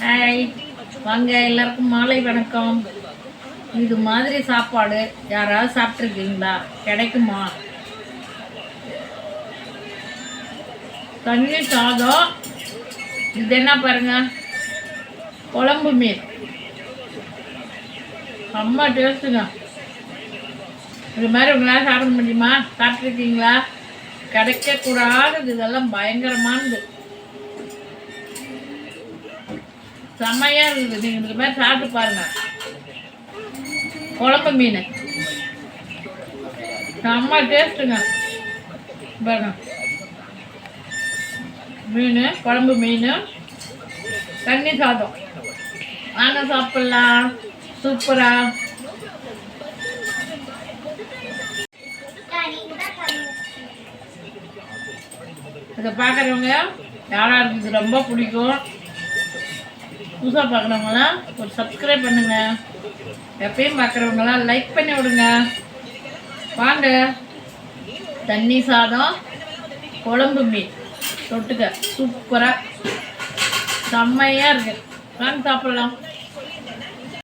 Hi வாங்க எல்லாருக்கும் மாலை வணக்கம். இது மாதிரி சாப்பாடு யாராவது சாப்பிட்ருக்கீங்களா கிடைக்குமா? தண்ணி சாதம். இது என்ன பாருங்க? குழம்பு மீன். செம்ம டேஸ்ட்டுங்க இது மாதிரி உங்களால் சாப்பிட முடியுமா? சாப்பிட்ருக்கீங்களா கிடைக்கக்கூடாதது. இதெல்லாம் பயங்கரமானது. செம்மையாக இருக்குது. நீங்கள் இதுக்கு மாதிரி சாப்பிட்டு பாருங்க. குழம்பு மீன். செம்ம டேஸ்ட்டுங்க பாருங்க. மீன் குழம்பு மீன் தண்ணி சாதம். வாங்க சாப்பிட்லாம். சூப்பரா. இதை பார்க்குறவங்க யாராக இருக்குது? ரொம்ப பிடிக்கும். புதுசாக பார்க்குறவங்களாம் ஒரு சப்ஸ்கிரைப் பண்ணுங்க. எப்பயும் பார்க்குறவங்களாம் லைக் பண்ணி விடுங்க. வாங்க. தண்ணி சாதம் குழம்பு மீன். தொட்டுக்க. சூப்பராக செம்மையாக இருக்கு. வாங்க சாப்பிட்லாம்.